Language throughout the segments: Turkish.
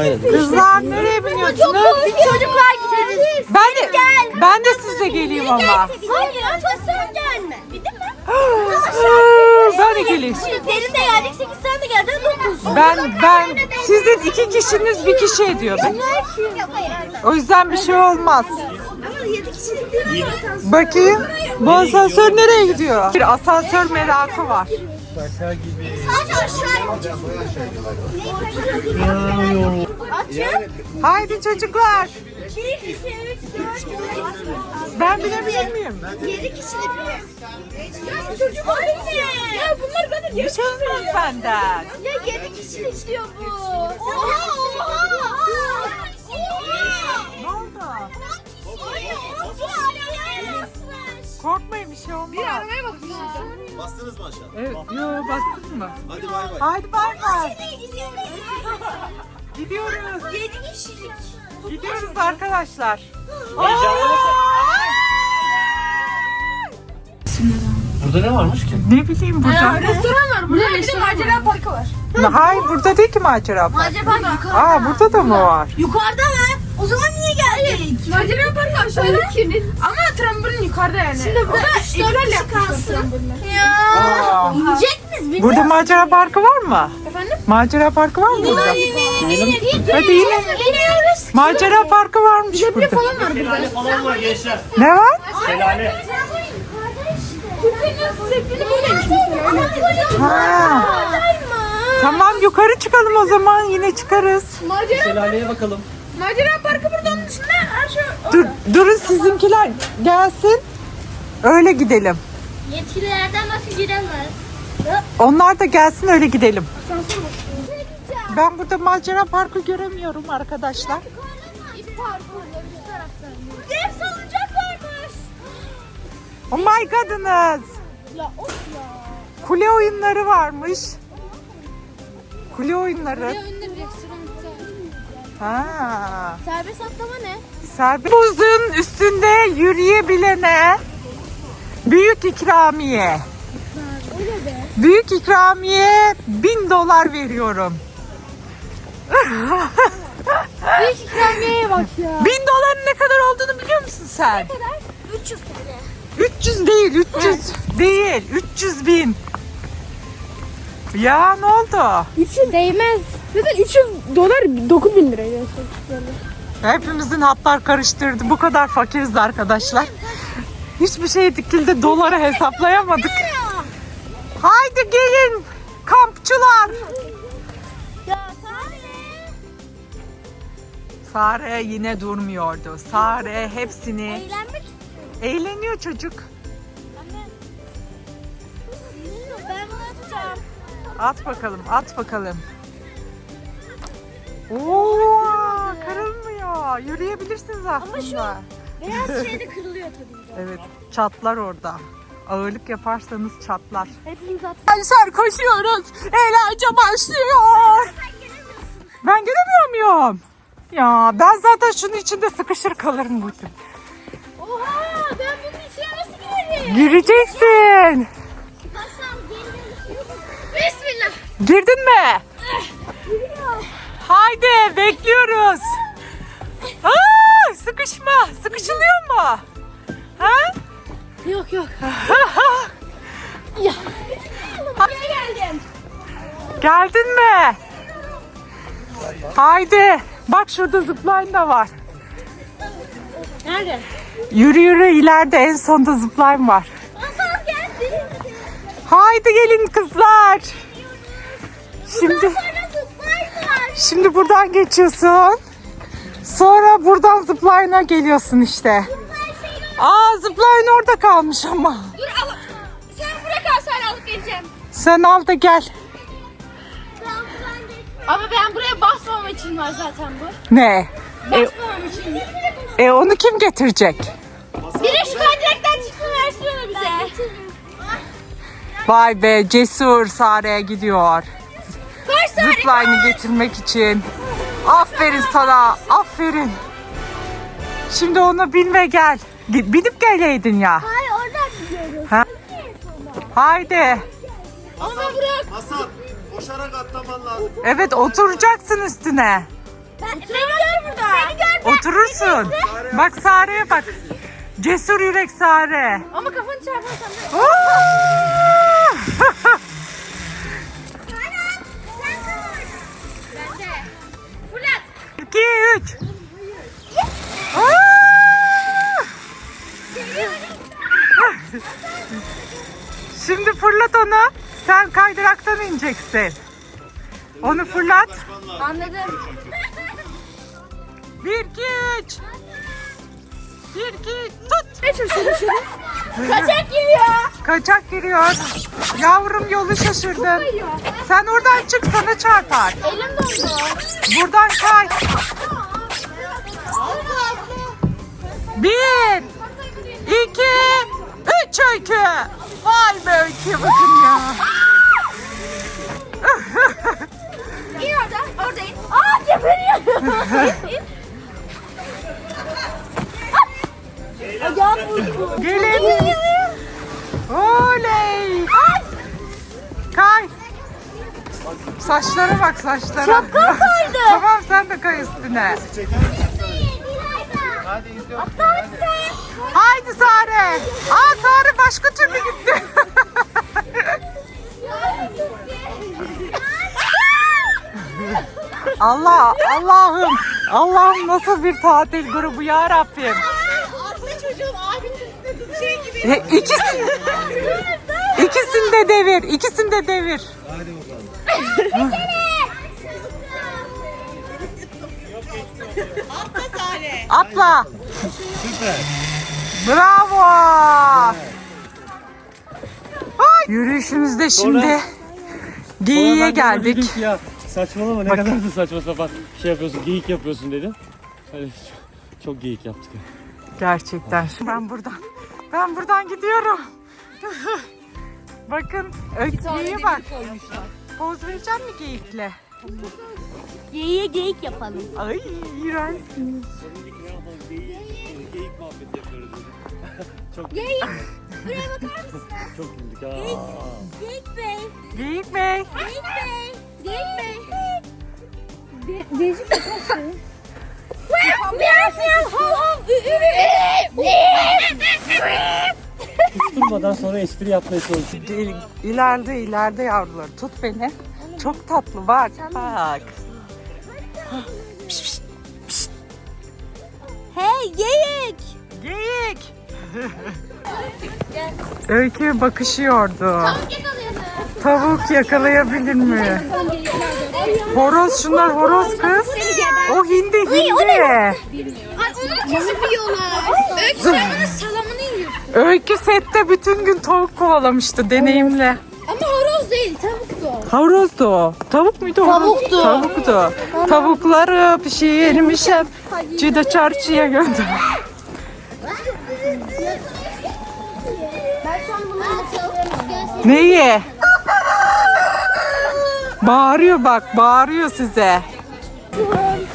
Aynen. Kızlar nereye biniyorsunuz? Biz çocuklar gideriz. Ben de, ben de sizle geleyim ama. Hayır önce sen gelme. Bildin mi? ben de geleyim. Derin de geldik 8 tane de geldi 9. Ben ben sizin iki kişiniz bir kişi ediyor. Ben. O yüzden bir şey olmaz. Ama 7 kişilik değil mi? Bakayım. Bu asansör nereye gidiyor? Bir asansör merakı var. Aşağı Açın. Haydi çocuklar. 1, 2, 3, 4, 5, Ben binebilir miyim? 7 kişilik bir. Ya çocuk anne. Ya bunlar bana Bir şey olmaz benden. Ya 7 kişilik diyor bu. Oha oha. Korkmayın bir şey olmaz. Bastınız mı aşağı? Evet, yo bastın mı? Hadi bay bay. Haydi bay bay. Gidiyoruz. 7 kişilik. Gidiyoruz arkadaşlar. Burada ne varmış ki? Ne bileyim burada. Restoran var burada. Bir de macera parkı var. Hayır burada değil ki macera. park. Macera parkı yukarıda. Aa burada da mı var? Yukarıda mı? O zaman niye geldik? Macera parkı aşağıda kimin? Ama trambolin yukarıda yani. Şimdi burada 4 kişi kalsın. Ya. İnecek miyiz? Burada macera parkı var mı? Efendim? Macera parkı var mı burada? Hadi yine. İniyoruz. Macera parkı varmış burada. Falan var burada. Şelale falan var gençler. Ne var? Şelale. Ha. Tamam yukarı çıkalım o zaman yine çıkarız. Macera, Şelaleye bakalım. Macera parkı burada onun dışında her şey Dur, durun sizinkiler gelsin. Öyle gidelim. Yetkililerden nasıl giremez? Onlar da gelsin öyle gidelim. Ben burada macera parkı göremiyorum arkadaşlar. İp parkı salıncak varmış. Oh my godınız. Ya of ya. Kule oyunları varmış. Kule oyunları. Bir restoran Ha. Serbest atlama ne? Serbest. Buzun üstünde yürüyebilene büyük ikramiye. Büyük ikramiye bin dolar veriyorum. Büyük ikramiyeye bak ya. Bin doların ne kadar olduğunu biliyor musun sen? 300 TL. 300 değil, 300 değil, 300 bin. Ya ne oldu? 300 değmez. Zaten 300 dolar 9000 liraydı. Hepimizin hatlar karıştırdı. Bu kadar fakiriz arkadaşlar. Hiçbir şey dikildi dolara hesaplayamadık. Haydi gelin kampçılar. Sare. Sare yine durmuyordu. Sare hepsini Eğlenmek istiyorum. eğleniyor çocuk. At bakalım, at bakalım. Oo, kırılmıyor. Yürüyebilirsiniz aslında. Beyaz şey de kırılıyor tabii ki. Evet, çatlar orada. Ağırlık yaparsanız çatlar. Hepimiz at. Arkadaşlar koşuyoruz. Eğlence başlıyor. Ben gelemiyor muyum? Ya ben zaten şunun içinde sıkışır kalırım bu tip. Oha ben bunun içine nasıl girerim? Gireceksin. Masal gelin. Bismillah. Girdin mi? Haydi bekliyoruz. Aa, sıkışma. Sıkışılıyor mu? Ha? Yok yok. Buraya geldim. Geldin mi? Haydi. Bak şurada zipline da var. Nerede? Yürü yürü ileride en sonda zipline var. Masal geldi. Haydi gelin kızlar. Şimdi Sonra zıplayın var. Şimdi buradan geçiyorsun. Sonra buradan zipline'a geliyorsun işte. Aa zipline orada kalmış ama. Dur al. Sen buraya kal sen alıp geleceğim. Sen al da gel. Ama ben buraya basmam için var zaten bu. Ne? E, Basmamam için. e onu kim getirecek? Biri şu kaydıraktan çıksın versin onu bize. Vay be cesur Sare'ye gidiyor. Zipline'ı getirmek için. Aferin sana. Aferin. Şimdi onu bin ve gel. Binip geleydin ya. Hayır oradan gidiyoruz. Ha? Haydi. Ama bırak. Hasan koşarak atlaman lazım. Evet oturacaksın üstüne. Ben, beni gör burada. Beni gör. Oturursun. Bak Sare'ye bak. Cesur yürek Sare. Ama kafanı çarparsan 2, 3. Ah! Şimdi fırlat onu. Sen kaydıraktan ineceksin. Onu fırlat. Anladım. 1, 2, 3. 1, 2, tut. Kaçak giriyor. Kaçak giriyor. Yavrum yolu şaşırdın. Sen oradan çık sana çarpar. Elim dondu. Buradan kay. Bir, iki, üç öykü. Vay be öyküye bakın ya. İn orada. Oradayım. Aa geberiyorum. Gelin. Oley. Kay. Saçlara bak saçlara. Şapkam kaydı. tamam sen de kay üstüne. Hadi izliyorum. Haydi Sare. Aa Sare başka türlü gitti. Allah Allah'ım Allah'ım nasıl bir tatil grubu ya Rabbim. Atla şey. E, ikisi, ikisini de devir, ikisini de devir. Hadi bakalım. Atla. Süper. Bravo. Ay, Yürüyüşümüzde şimdi Sonra- geyiğe Sonra ben de ona geldik. dedim ki ya saçmalama ne kadar da saçma sapan şey yapıyorsun geyik yapıyorsun dedim. Hani çok geyik yaptık. Gerçekten. Ben buradan, ben buradan gidiyorum. Bakın, geyiğe bak. Poz vereceğim mi geyikle? Geyiğe geyik yapalım. Ay iğrenç. Geyik muhabbeti yapıyoruz dedim. çok, Geyik. Buraya bakar mısın? çok güldük ha. Geyik Bey. Geyik bey. Geyik Bey. Geyik Bey. De Decik mi kaçtı? Miyav hav hav. Durmadan sonra espri yapmaya çalışıyor. İl- İleride ileride yavrular. Tut beni. Çok tatlı bak. Bak. Hey geyik. Geyik. Öykü bakışıyordu. Tavuk yakalayabilir mi? Horoz şunlar horoz kız. O hindi hindi. Ay onu kesip yiyorlar. Öykü sen salamını yiyorsun. Öykü sette bütün gün tavuk kovalamıştı deneyimle. Ama horoz değil tavuktu. Horozdu o. Tavuk muydu? Tavuktu. Tavuktu. Tavukları pişirmişim. Cida çarşıya gönder. Ben son bunu tavuk Neyi? Bağırıyor bak, bağırıyor size.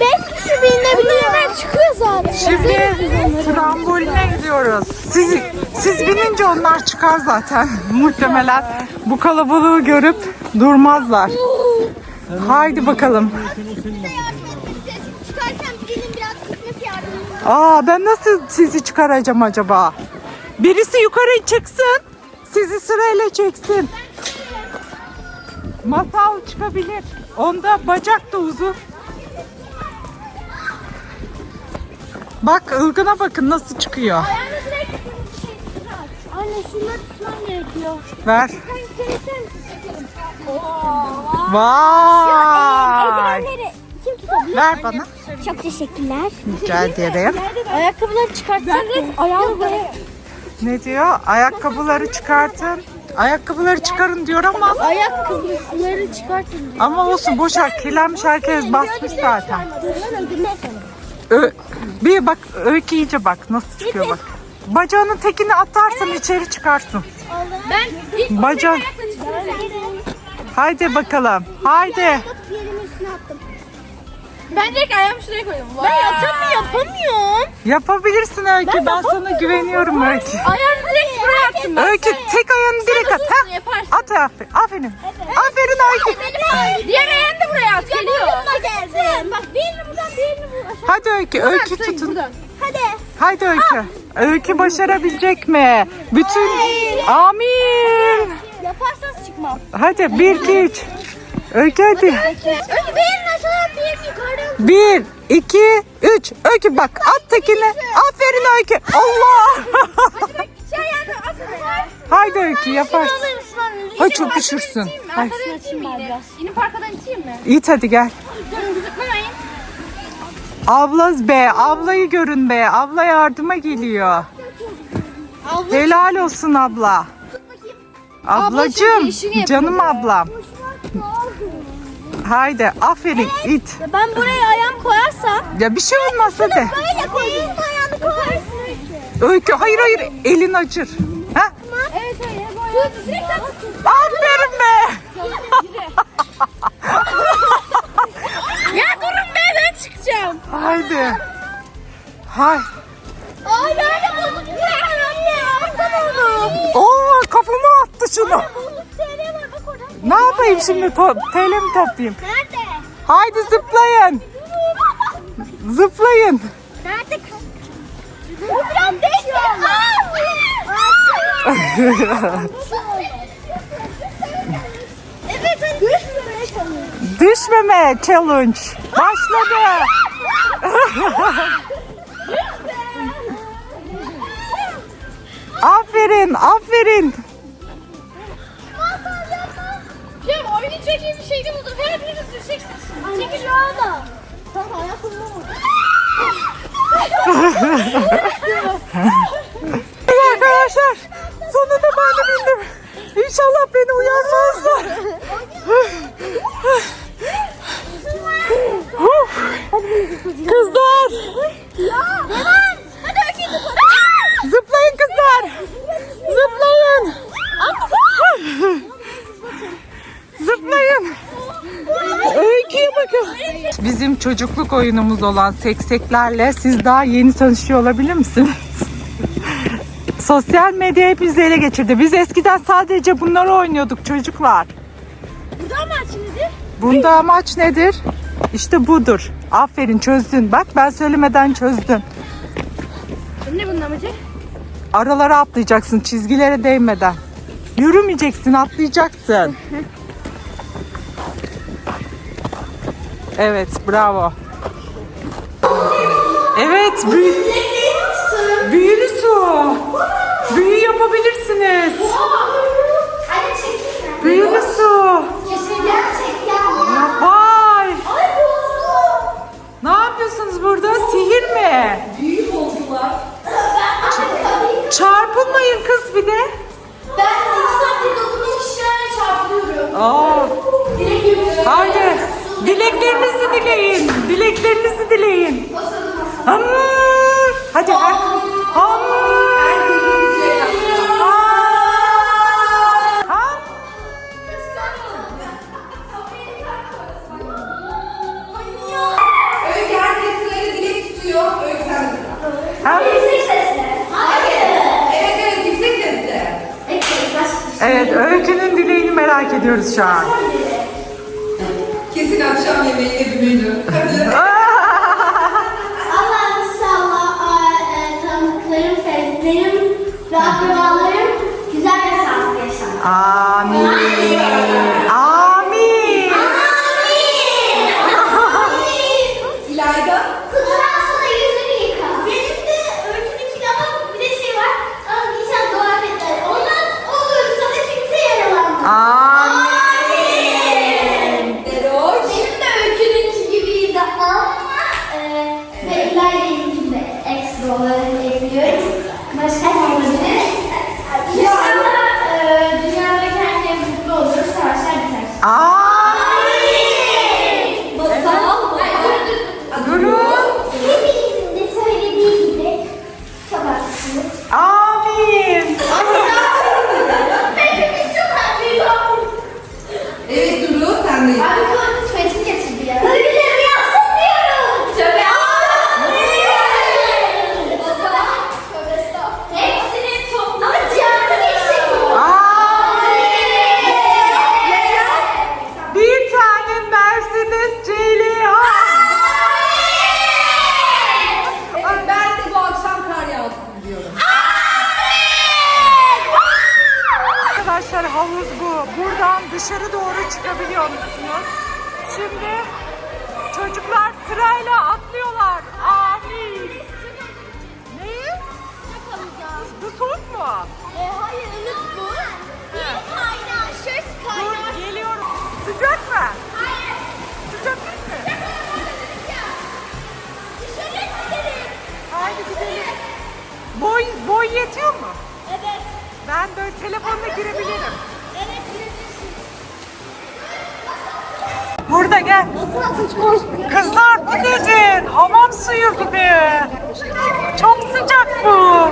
Beş kişi binebiliyor. Hemen çıkıyor zaten. Şimdi tramboline gidiyoruz. Siz, siz binince onlar çıkar zaten. Muhtemelen bu kalabalığı görüp durmazlar. Haydi bakalım. Aa ben nasıl sizi çıkaracağım acaba? Birisi yukarı çıksın. Sizi sırayla çeksin. Masal çıkabilir. Onda bacak da uzun. Bak ılgına bakın nasıl çıkıyor. Ayağını direkt şey çıkar. Anne şunları tutmam gerekiyor. Ver. Vay. Eldivenleri kim tutabilir? Ver bana. Çok teşekkürler. Rica ederim. Ayakkabıları çıkartsan direkt ayağını böyle. Ne diyor? Ayakkabıları çıkartın. Ayakkabıları çıkarın diyor ama Ayakkabıları çıkartın. ama olsun boş ver. Kirlenmiş herkes basmış zaten. Ö, bir bak öykü iyice bak nasıl çıkıyor bak. Bacağının tekini atarsın içeri çıkarsın. Ben ilk Bacak. Haydi bakalım. Haydi. Yerimin üstüne attım. Ben direkt ayağımı şuraya koydum. Ben yatamı yapamıyorum. Yapabilirsin Öykü. Ben sana güveniyorum Öykü. Ayağını direkt buraya attım. Öykü tek ayağını direkt at. Ha? yaparsın. At aferin. Aferin. Aferin Öykü. Diğer ayağını da buraya at. Geliyor. Bak bir buradan Hadi Öykü, Öykü tutun. Hadi. Haydi Öykü. Öykü başarabilecek mi? Bütün... Amin. Yaparsanız çıkmam. Hadi bir, iki, üç. Öykü hadi. Önce benim mesela bir yukarıdan Bir, iki, üç. Öykü bak at tekini. Aferin Öykü. Allah. Haydi Öykü yaparsın. Ay, çok düşürsün. iteyim mi? Ay. Arkadan iteyim mi biraz? İnip arkadan iteyim mi? İt hadi gel. Durun zıplamayın. Abla be, ablayı görün be. Abla yardıma geliyor. Helal olsun abla. Ablacığım, canım ablam. Haydi, aferin, it. Ben buraya ayağım koyarsam Ya bir şey olmaz hadi. böyle koyayım ayağını koyarsın. Öykü, hayır hayır, elin acır. Ha? Evet öyle. Direkt at. Aferin be. Ya durun be ben çıkacağım. Haydi. Hay. Aa nerede bozuk bir anne? Alsana onu. Oo, kafama attı şunu. Bozuk Ne yapayım şimdi? To TL mi toplayayım? Nerede? Haydi zıplayın. Zıplayın. Nerede? O biraz evet çalışıyorum. Düşmeme challenge. Başladı. aferin, aferin. İyi bir şeydi buldum. Her biriniz düşeceksiniz. Çekil da. Tamam ayak Evet arkadaşlar sonunda ben de bindim. İnşallah beni uyarmazlar. Kızlar zıplayın kızlar. Zıplayın. Öyküye bakın. Bizim çocukluk oyunumuz olan sekseklerle siz daha yeni tanışıyor olabilir misiniz? Sosyal medya hepimizi ele geçirdi. Biz eskiden sadece bunları oynuyorduk çocuklar. Bu da mı şimdi? Bunda amaç nedir? İşte budur. Aferin çözdün. Bak ben söylemeden çözdün. Ne bunun amacı? Aralara atlayacaksın çizgilere değmeden. Yürümeyeceksin atlayacaksın. Evet bravo. Evet büyü, büyülü su. Büyü yapabilirsiniz. Büyülü su. Vay. Ne yapıyorsunuz burada? Sihir mi? Büyük oldular. Ben Çarpılmayın kız bir de. Ben İstanbul'da dokuz kişilerle çarpılıyorum. Aa, Direkt yürüyorum. haydi. Dileklerinizi dileyin. Dileklerinizi dileyin. Ham. Hadi hadi. Ham. Evet, Öykü'nün dileğini merak ediyoruz şu an. Dışarı doğru çıkabiliyor musunuz? Şimdi çocuklar sırayla atlıyorlar. Amin. Neyi? Bu soğuk mu? E, hayır ılık bu. Bir kaynağı. Şöyle kaynağı. Dur geliyorum. Sıcak mı? Hayır. Sıcak değil mi? Dışarı gidelim. Haydi gidelim. Boy, boy yetiyor mu? Evet. Ben böyle telefonla girebilirim. Burada gel. Kızlar bu nedir? Hamam suyu gibi. Çok sıcak bu.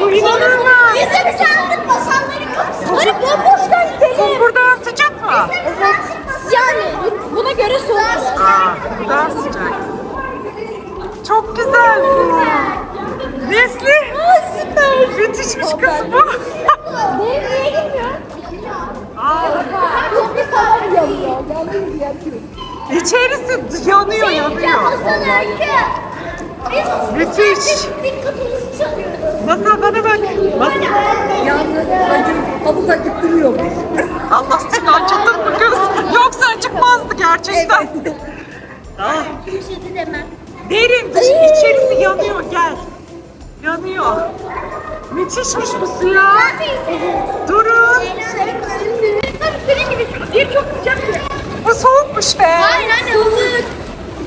Bu inanılmaz. Biz de bir sandık masalları kapısı. Hadi bomboştan gidelim. Buradan sıcak mı? Yani buna göre soğuk. Aa, bu daha sıcak. Çok güzel bu. Nesli. süper. Müthişmiş kız bu. Benim niye gitmiyor? Aa, yanıyor. Yanıyor yanıyor. içerisi yanıyor yanıyor. Biz Müthiş. bir kapımızı çalıyoruz. Masal bana bak. Masal. Yalnız acı havuza gittiriyormuş. Allah seni acıttın mı kız? Yoksa acıkmazdı gerçekten. Ah, Kimse de demem. derin dışı içerisi yanıyor gel. Yanıyor. Müthişmiş bu su ya. Durun. Bir çok sıcak. Bu soğukmuş be. Hayır anne ılık.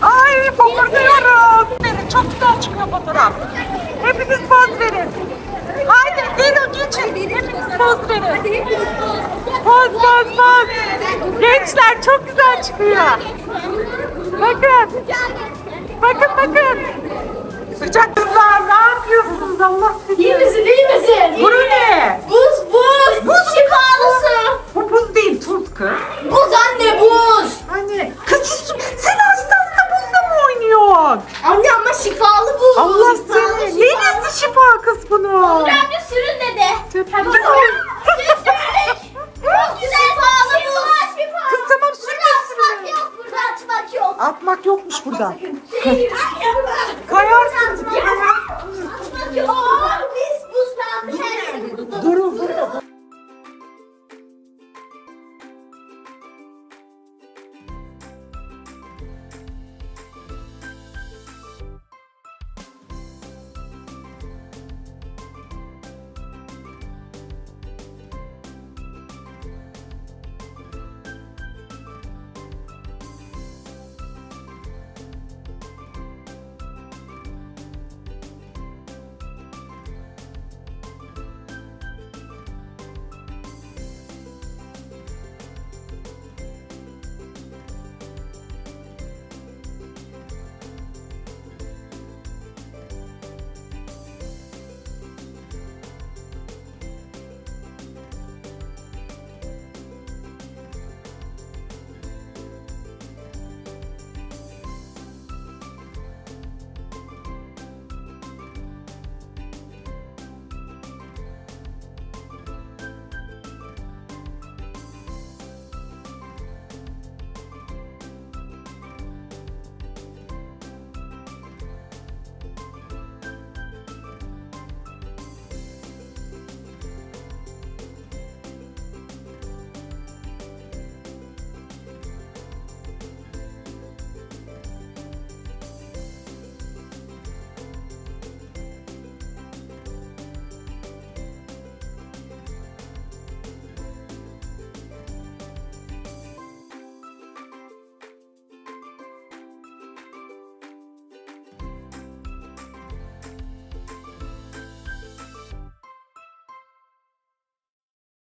Ay fokurduyorum. Çok güzel çıkıyor fotoğraf. Hepiniz poz verin. Haydi Dino geçin. Hepiniz poz verin. Poz poz poz. Gençler çok güzel çıkıyor. Bakın. Bakın bakın. Sıcak kızlar ne yapıyorsunuz Allah sizi? İyi misin iyi